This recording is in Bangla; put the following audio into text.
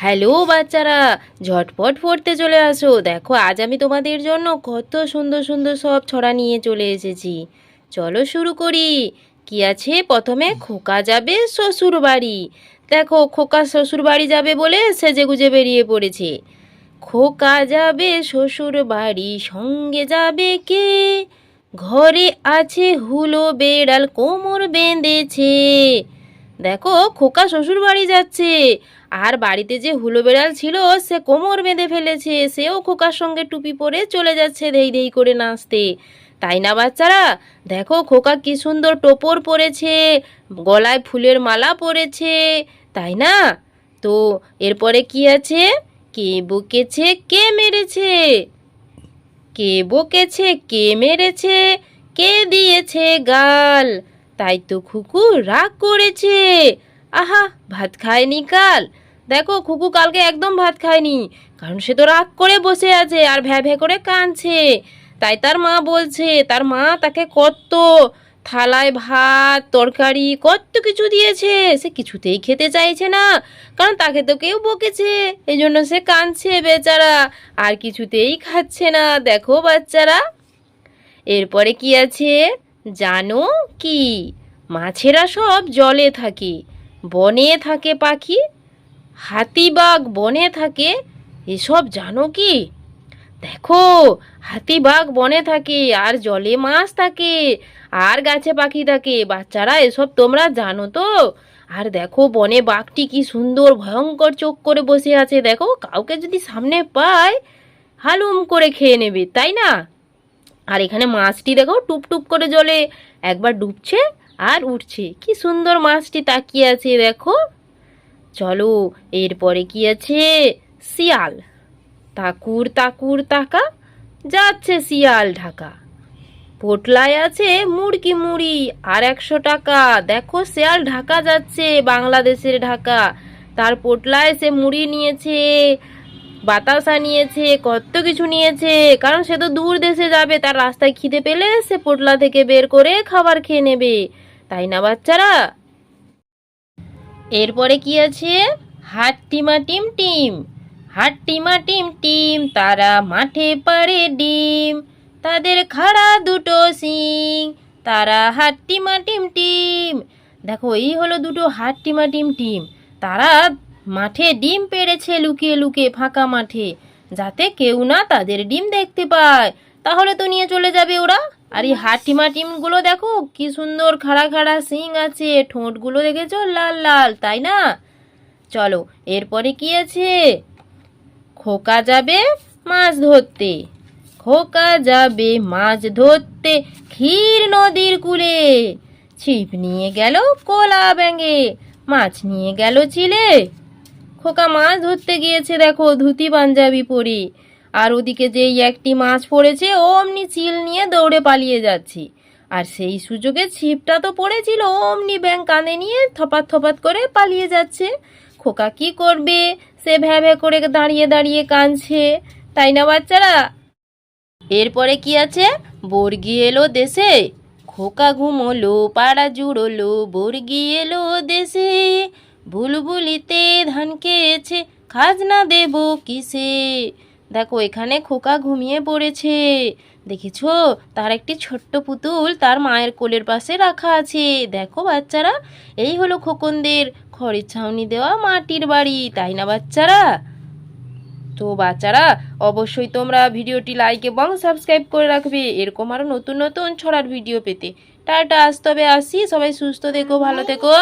হ্যালো বাচ্চারা, ঝটপট পড়তে চলে আসো। দেখো, আজ আমি তোমাদের জন্য কত সুন্দর সুন্দর সব ছড়া নিয়ে চলে এসেছি। চলো শুরু করি। কি আছে? প্রথমে খোকা যাবে শ্বশুর বাড়ি দেখো, খোকা শ্বশুর বাড়ি যাবে বলে সেজে গুজে বেরিয়ে পড়েছে। খোকা যাবে শ্বশুর বাড়ি সঙ্গে যাবে কে? ঘরে আছে হুলো, বেড়াল, কোমর বেঁধেছে। দেখো, খোকা শ্বশুর বাড়ি যাচ্ছে। আর বাড়িতে যে হুলো বেড়াল ছিল, সে কোমর বেঁধে ফেলেছে। সেও খোকার সঙ্গে টুপি পরে চলে যাচ্ছে ধেই ধেই করে নাচতে। তাই না, বাচ্চারা? দেখো, খোকা কি সুন্দর টোপর পরেছে, গলায় ফুলের মালা পরেছে, তাই না? তো, এরপরে কি আছে? কে বকেছে, কে মেরেছে? কে বকেছে, কে মেরেছে, কে দিয়েছে গাল? তাই তো খুকু রাগ করেছে। আহা, ভাত খায়নি কাল। দেখো, খুকু কালকে একদম ভাত খায়নি, কারণ সে তো রাগ করে বসে আছে আর ভ্যা ভ্যা করে কাঁদছে। তাই তার মা বলছে, তার মা তাকে কত থালায় ভাত, তরকারি, কত কিছু দিয়েছে, সে কিছুতেই খেতে চাইছে না, কারণ তাকে তো কেউ বকেছে এই জন্য সে কাঁদছে বেচারা, আর কিছুতেই খাচ্ছে না। দেখো বাচ্চারা, এরপরে কি আছে? জানো কি? মাছেরা সব জলে থাকে, বনে থাকে পাখি হাতি বাঘ বনে থাকে, এসব জানো কি? দেখো হাতি বাঘ বনে থাকে, আর জলে মাছ থাকে, আর গাছে পাখি থাকে, বাচ্চারা এসব তোমরা জানো তো? আর দেখো, বনে বাঘটি কি সুন্দর, ভয়ঙ্কর চোখ করে বসে আছে, দেখো, কাউকে যদি সামনে পায়, হালুম করে খেয়ে নেবে, তাই না? আর এখানে মাছটি দেখো টুপ টুপ করে জলে, একবার ডুবছে আর উঠছে। কি সুন্দর মাছটি তাকিয়ে আছে দেখো। চলো, এরপরে কি আছে? শিয়াল। তাকুর তাকুর, তাকা। যাচ্ছে শিয়াল ঢাকা। পোটলায় আছে মুড়কি মুড়ি আর একশো টাকা। দেখো শিয়াল ঢাকা যাচ্ছে, বাংলাদেশের ঢাকা। তার পোটলায় সে মুড়ি নিয়েছে, বাতাসা নিয়েছে, কত কিছু নিয়েছে। কারণ সে তো দূর দেশে যাবে, তার রাস্তায় খিদে পেলে সে পোটলা থেকে বের করে খাবার খেয়ে নেবে। তাই না, বাচ্চারা? এরপরে কি আছে? হাটটিমা টিম টিম, হাটটিমা টিম টিম, তারা মাঠে পারে ডিম, তাদের খাড়া দুটো সিং তারা হাটটিমা টিম টিম। দেখো, এই হলো দুটো হাটটিমা টিম টিম, তারা মাঠে ডিম পেড়েছে লুকিয়ে লুকিয়ে ফাঁকা মাঠে, যাতে কেউ না তাদের ডিম দেখতে পায়। তাহলে তো নিয়ে চলে যাবে ওরা। আর এই হাটিমা টিমগুলো দেখো, কি সুন্দর খাড়া খাড়া শিং আছে, ঠোঁটগুলো দেখেছ? লাল লাল, তাই না? চলো, এরপরে কি আছে? খোকা যাবে মাছ ধরতে। খোকা যাবে মাছ ধরতে ক্ষীর নদীর কূলে। ছিপ নিয়ে গেল কোলা ব্যাঙে, মাছ নিয়ে গেল চিলে। খোকা মাছ ধরতে গিয়েছে, দেখো, ধুতি পাঞ্জাবি পরে। আর ওদিকে যেই একটি মাছ পড়েছে, ও অমনি চিল নিয়ে দৌড়ে পালিয়ে যাচ্ছে। আর সেই সুযোগে ছিপটা তো পড়েছিল অমনি ব্যাং কাঁধে নিয়ে থপাত থপাত করে পালিয়ে যাচ্ছে। খোকা কি করবে? সে ভ্যা ভ্যা করে দাঁড়িয়ে দাঁড়িয়ে কাঁদছে। তাই না বাচ্চারা? এরপরে কি আছে? বর্গি এলো দেশে। খোকা ঘুমোলো, পাড়া জুড়োলো, বর্গি এলো দেশে। বুলবুলিতে ধান খেয়েছে, খাজনা দেব কিসে? দেখো, এখানে খোকা ঘুমিয়ে পড়েছে। দেখেছ? তার একটি ছোট্ট পুতুল তার মায়ের কোলের পাশে রাখা আছে। দেখো বাচ্চারা, এই হলো খোকনদের খড়ের ছাউনি দেওয়া মাটির বাড়ি, তাই না বাচ্চারা? তো বাচ্চারা, অবশ্যই তোমরা ভিডিওটি লাইক এবং সাবস্ক্রাইব করে রাখবে। এরকম আরও নতুন নতুন ছড়ার ভিডিও পেতে। টাটা, আজ তবে আসি। সবাই সুস্থ থেকো, ভালো থেকো।